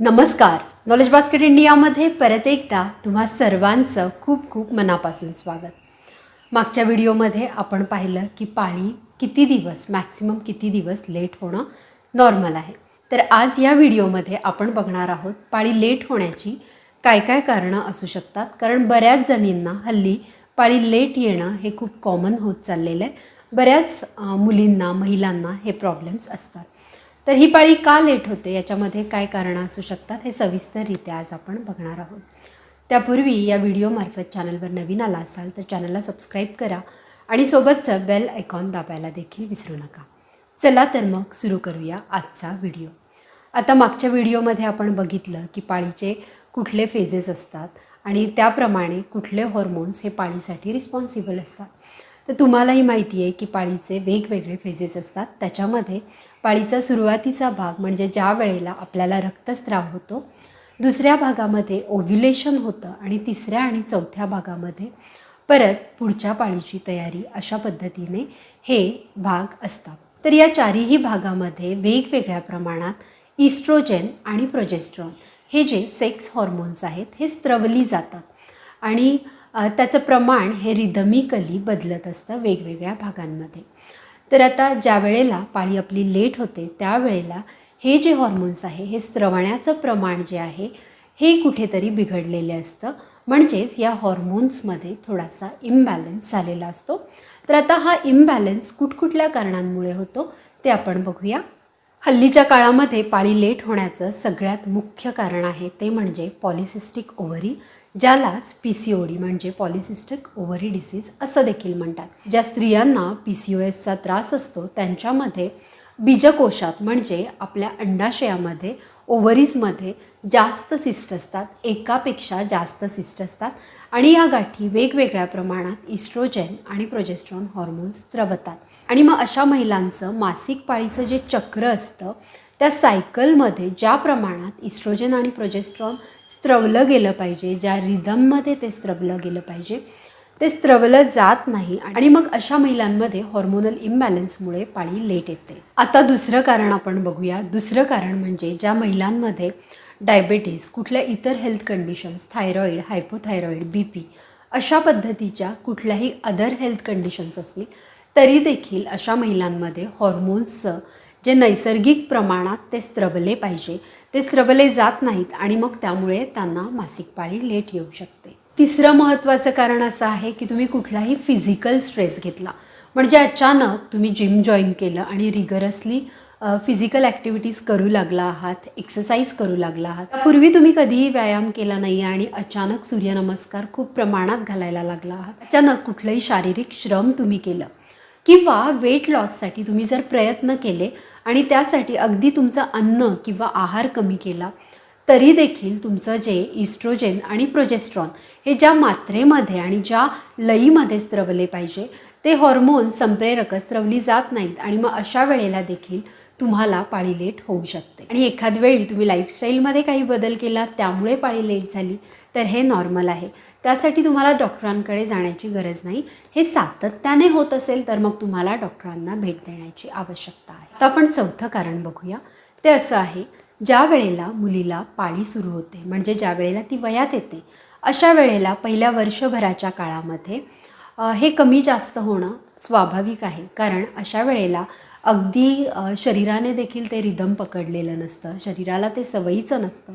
नमस्कार. Knowledge basket इंडियामध्ये परत एकदा तुम्हा सर्वांचं खूप खूप मनापासून स्वागत. मागच्या व्हिडिओमध्ये आपण पाहिलं की पाळी किती दिवस मॅक्सिमम किती दिवस लेट होणं नॉर्मल आहे. तर आज या व्हिडिओमध्ये आपण बघणार आहोत पाळी लेट होण्याची काय काय कारणं असू शकतात. कारण बऱ्याच जणींना हल्ली पाळी लेट येणं हे खूप कॉमन होत चाललेलं आहे. बऱ्याच मुलींना महिलांना हे प्रॉब्लेम्स असतात. तर ही पाळी का लेट होते? याच्यामध्ये काय कारणं असू शकतात? हे सविस्तररित्या आज आपण बघणार आहोत. त्यापूर्वी या व्हिडिओमार्फत चॅनलवर नवीन आला असाल तर चॅनलला सबस्क्राईब करा आणि सोबतचं बेल आयकॉन दाबायला देखील विसरू नका. चला तर मग सुरू करूया आजचा व्हिडिओ. आता मागच्या व्हिडिओमध्ये आपण बघितलं की पाळीचे कुठले फेजेस असतात आणि त्याप्रमाणे कुठले हॉर्मोन्स हे पाळीसाठी रिस्पॉन्सिबल असतात. तर तुम्हालाही माहिती आहे की पाळीचे वेगवेगळे फेजेस असतात. त्याच्यामध्ये पाळीचा सुरुवातीचा भाग म्हणजे ज्या वेळेला आपल्याला रक्तस्राव होतो दुसऱ्या भागामध्ये ओव्ह्युलेशन होतं आणि तिसऱ्या आणि चौथ्या भागामध्ये परत पुढच्या पाळीची तयारी अशा पद्धतीने हे भाग असतात. तर या चारही भागामध्ये वेगवेगळ्या प्रमाणात इस्ट्रोजेन आणि प्रोजेस्ट्रॉन हे जे सेक्स हॉर्मोन्स आहेत हे स्त्रवली जातात. आणि त्याचं प्रमाण हे रिदमिकली बदलत असतं वेगवेगळ्या भागांमध्ये. तर आता ज्या वेळेला पाळी आपली लेट होते त्यावेळेला हे जे हॉर्मोन्स आहे हे स्त्रवण्याचं प्रमाण जे आहे हे कुठेतरी बिघडलेले असतं. म्हणजेच या हॉर्मोन्समध्ये थोडासा इम्बॅलन्स झालेला असतो. तर आता हा इम्बॅलन्स कुठकुठल्या कारणांमुळे होतो ते आपण बघूया. हल्लीच्या काळामध्ये पाळी लेट होण्याचं सगळ्यात मुख्य कारण आहे ते म्हणजे पॉलिसिस्टिक ओव्हरी ज्यालाच पी सी ओ डी म्हणजे पॉलिसिस्टिक ओव्हरी डिसीज असं देखील म्हणतात. ज्या स्त्रियांना पी सी ओ एसचा त्रास असतो त्यांच्यामध्ये बीजकोशात म्हणजे आपल्या अंडाशयामध्ये ओव्हरीजमध्ये जास्त सिस्ट असतात एकापेक्षा जास्त सिस्ट असतात आणि या गाठी वेगवेगळ्या प्रमाणात इस्ट्रोजेन आणि प्रोजेस्ट्रॉन हॉर्मोन्स स्त्रवतात आणि मग अशा महिलांचं मासिक पाळीचं जे चक्र असतं त्या सायकलमध्ये ज्या प्रमाणात इस्ट्रोजेन आणि प्रोजेस्ट्रॉन स्त्रवलं गेलं पाहिजे. ज्या रिदममध्ये ते स्त्रवलं गेलं पाहिजे ते स्त्रवलं जात नाही आणि मग अशा महिलांमध्ये हॉर्मोनल इम्बॅलन्समुळे पाळी लेट येते. आता दुसरं कारण आपण बघूया. दुसरं कारण म्हणजे ज्या महिलांमध्ये डायबेटीस कुठल्या इतर health conditions thyroid hypothyroid B P अशा पद्धतीच्या कुठल्याही अदर हेल्थ कंडिशन्स असतील तरी देखील अशा महिलांमध्ये हॉर्मोन्सचं जे नैसर्गिक प्रमाणात ते स्त्रवले पाहिजे. ते स्त्रवले जात नाहीत आणि मग त्यामुळे त्यांना मासिक पाळी लेट येऊ शकते. तिसरं महत्त्वाचं कारण असं आहे की तुम्ही कुठलाही फिजिकल स्ट्रेस घेतला. म्हणजे अचानक तुम्ही जिम जॉईन केलं आणि रिगरसली फिजिकल ॲक्टिव्हिटीज करू लागला आहात एक्सरसाइज करू लागला आहात. पूर्वी तुम्ही कधीही व्यायाम केला नाही आणि अचानक सूर्यनमस्कार खूप प्रमाणात घालायला लागला आहात. अचानक कुठलंही शारीरिक श्रम तुम्ही केलं. किंवा वेट लॉससाठी तुम्ही जर प्रयत्न केले आणि त्यासाठी अगदी तुमचं अन्न किंवा आहार कमी केला तरी देखील तुमचं जे इस्ट्रोजेन आणि प्रोजेस्ट्रॉन हे ज्या मात्रेमध्ये आणि ज्या लईमध्ये स्त्रवले पाहिजे ते हॉर्मोन संप्रेरक स्त्रवली जात नाहीत आणि मग अशा वेळेला देखील तुम्हाला पाळी लेट होऊ शकते. आणि एखाद वेळी तुम्ही लाईफस्टाईलमध्ये काही बदल केला त्यामुळे पाळी लेट झाली तर हे नॉर्मल आहे. त्यासाठी तुम्हाला डॉक्टरांकडे जाण्याची गरज नाही. हे सातत्याने होत असेल तर मग तुम्हाला डॉक्टरांना भेट देण्याची आवश्यकता आहे. आता आपण चौथं कारण बघूया. ते असं आहे ज्या वेळेला मुलीला पाळी सुरू होते म्हणजे ज्या वेळेला ती वयात येते अशा वेळेला पहिल्या वर्षभराच्या काळामध्ये हे कमी जास्त होणं स्वाभाविक आहे. कारण अशा वेळेला अगदी शरीराने देखील ते रिदम पकडलेलं नसतं शरीराला ते सवयीचं नसतं.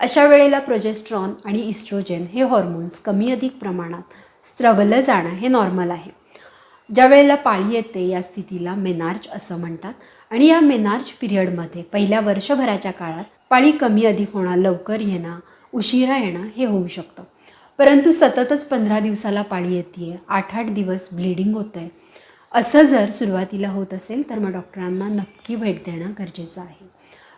अशा वेळेला प्रोजेस्ट्रॉन आणि इस्ट्रोजेन हे हॉर्मोन्स कमी अधिक प्रमाणात स्त्रवलं जाणं हे नॉर्मल आहे. ज्या वेळेला पाळी येते या स्थितीला मेनार्च असं म्हणतात. आणि या मेनार्च पिरियडमध्ये पहिल्या वर्षभराच्या काळात पाळी कमी अधिक होणं लवकर येणं उशिरा येणं हे होऊ शकतं. परंतु सततच पंधरा दिवसाला पाळी येते आठ आठ दिवस ब्लिडिंग होतं आहे असं जर सुरुवातीला होत असेल तर मग डॉक्टरांना नक्की भेट देणं गरजेचं आहे.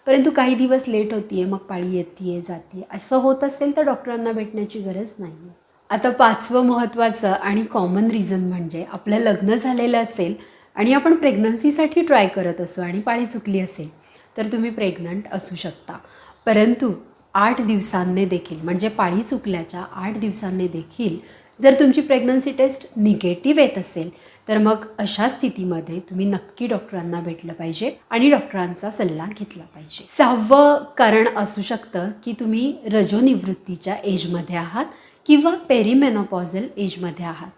परंतु काही दिवस लेट होती आहे मग पाळी येते जाते असं होत असेल तर डॉक्टरांना भेटण्याची गरज नाही आहे आता पाचवं महत्त्वाचं आणि कॉमन रिझन म्हणजे आपलं लग्न झालेलं असेल आणि आपण प्रेग्नन्सीसाठी ट्राय करत असू आणि पाळी चुकली असेल तर तुम्ही प्रेग्नंट असू शकता. परंतु आठ दिवसांनी देखील म्हणजे पाळी चुकल्याच्या आठ दिवसांनी देखील जर तुमची प्रेग्नन्सी टेस्ट निगेटिव्ह येत असेल तर मग अशा स्थितीमध्ये तुम्ही नक्की डॉक्टरांना भेटलं पाहिजे आणि डॉक्टरांचा सल्ला घेतला पाहिजे. सहावं कारण असू शकतं की तुम्ही रजोनिवृत्तीच्या एजमध्ये आहात किंवा पेरिमेनोपॉझल एजमध्ये आहात.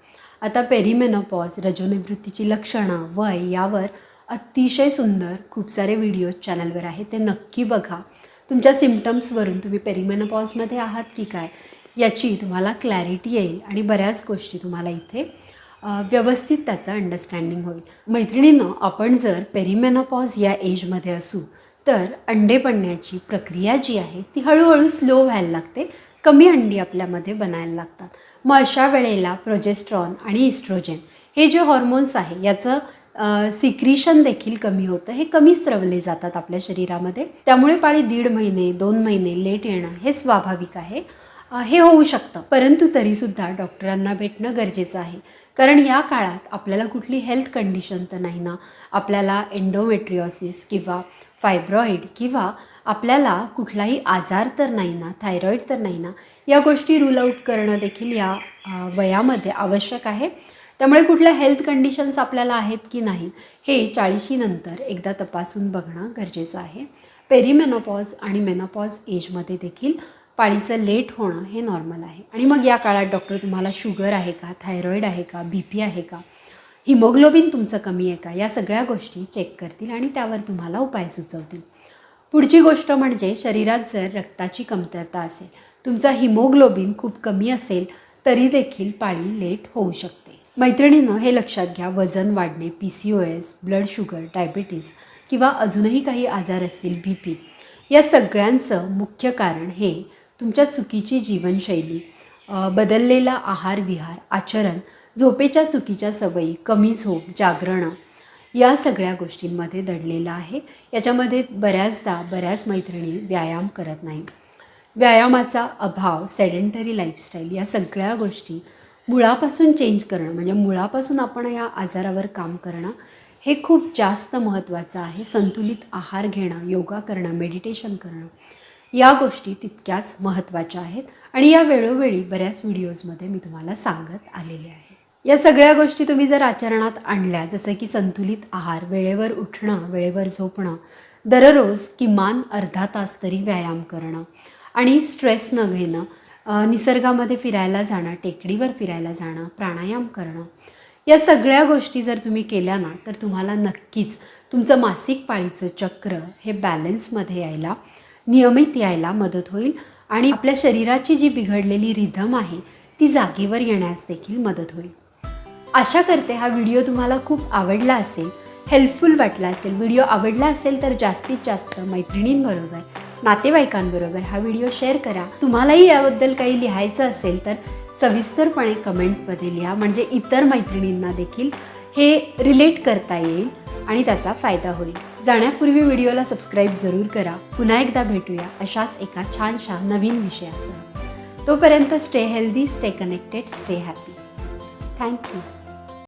आता पेरिमेनोपॉज रजोनिवृत्तीची लक्षणं वय यावर अतिशय सुंदर खूप सारे व्हिडिओ चॅनलवर आहेत. ते नक्की बघा. तुमच्या सिमटम्सवरून तुम्ही पेरिमेनोपॉजमध्ये आहात की काय याची तुम्हाला क्लॅरिटी येईल आणि बऱ्याच गोष्टी तुम्हाला इथे व्यवस्थित त्याचं अंडरस्टँडिंग होईल. मैत्रिणीनं आपण जर पेरिमेनोपॉज या एजमध्ये असू तर अंडे पडण्याची प्रक्रिया जी आहे ती हळूहळू स्लो व्हायला लागते. कमी अंडी आपल्यामध्ये बनायला लागतात. मग अशा वेळेला प्रोजेस्ट्रॉन आणि इस्ट्रोजेन हे जे हॉर्मोन्स आहे याचं सिक्रिशन देखील कमी होतं. हे कमी स्त्रवले जातात आपल्या शरीरामध्ये. त्यामुळे पाळी दीड महिने दोन महिने लेट येणं हे स्वाभाविक आहे. हे होऊ शकतं. परंतु तरीसुद्धा डॉक्टरांना भेटणं गरजेचं आहे. कारण या काळात आपल्याला कुठली हेल्थ कंडिशन तर नाही ना. आपल्याला एन्डोमेट्रिओसिस किंवा फायब्रॉईड किंवा आपल्याला कुठलाही आजार तर नाही ना थायरॉईड तर नाही ना या गोष्टी रूल आऊट करणं देखील या वयामध्ये आवश्यक आहे. त्यामुळे कुठल्या हेल्थ कंडिशन्स आपल्याला आहेत की नाही हे चाळीशीनंतर एकदा तपासून बघणं गरजेचं आहे. पेरीमेनोपॉज आणि मेनोपॉज एजमध्ये देखील पाळीचं लेट होणं हे नॉर्मल आहे. आणि मग या काळात डॉक्टर तुम्हाला शुगर आहे का थायरॉईड आहे का बी पी आहे का हिमोग्लोबिन तुमचं कमी आहे का या सगळ्या गोष्टी चेक करतील आणि त्यावर तुम्हाला उपाय सुचवतील. पुढची गोष्ट म्हणजे शरीरात जर रक्ताची कमतरता असेल तुमचा हिमोग्लोबिन खूप कमी असेल तरी देखील पाळी लेट होऊ शकते. मैत्रिणीनं हे लक्षात घ्या वजन वाढणे P C O S blood sugar diabetes किंवा अजूनही काही आजार असतील बी पी या सगळ्यांचं मुख्य कारण हे तुमच्या चुकीची जीवनशैली बदललेला आहार विहार आचरण झोपेच्या चुकीच्या सवयी कमी झोप जागरणं या सगळ्या गोष्टींमध्ये दडलेलं आहे. याच्यामध्ये बऱ्याचदा बऱ्याच मैत्रिणी व्यायाम करत नाही व्यायामाचा अभाव सेडेंटरी लाईफस्टाईल या सगळ्या गोष्टी मुळापासून चेंज करणं म्हणजे मुळापासून आपण या आजारावर काम करणं हे खूप जास्त महत्त्वाचं आहे. संतुलित आहार घेणं योगा करणं मेडिटेशन करणं या गोष्टी तितक्याच महत्त्वाच्या आहेत आणि या वेळोवेळी बऱ्याच व्हिडिओजमध्ये मी तुम्हाला सांगत आलेले आहे. या सगळ्या गोष्टी तुम्ही जर आचरणात आणल्या जसं की संतुलित आहार वेळेवर उठणं वेळेवर झोपणं दररोज किमान अर्धा तास तरी व्यायाम करणं आणि स्ट्रेस न घेणं निसर्गामध्ये फिरायला जाणं टेकडीवर फिरायला जाणं प्राणायाम करणं या सगळ्या गोष्टी जर तुम्ही केल्या ना तर तुम्हाला नक्कीच तुमचं मासिक पाळीचं चक्र हे बॅलन्समध्ये यायला नियमित यायला मदत होईल आणि आपल्या शरीराची जी बिघडलेली रिधम आहे ती जागेवर येण्यास देखील मदत होईल. आशा करते हा व्हिडिओ तुम्हाला खूप आवडला असेल हेल्पफुल वाटला असेल. व्हिडिओ आवडला असेल तर जास्तीत जास्त मैत्रिणींबरोबर नातेवाईकांबरोबर हा व्हिडिओ शेअर करा. तुम्हालाही याबद्दल काही लिहायचं असेल तर सविस्तरपणे कमेंटमध्ये लिहा. म्हणजे इतर मैत्रिणींना देखील हे रिलेट करता येईल आणि त्याचा फायदा होईल. जाण्यापूर्वी व्हिडिओला सबस्क्राईब जरूर करा. पुन्हा एकदा भेटूया अशाच एका छानशा नवीन विषयासह. तोपर्यंत stay healthy stay connected stay happy thank you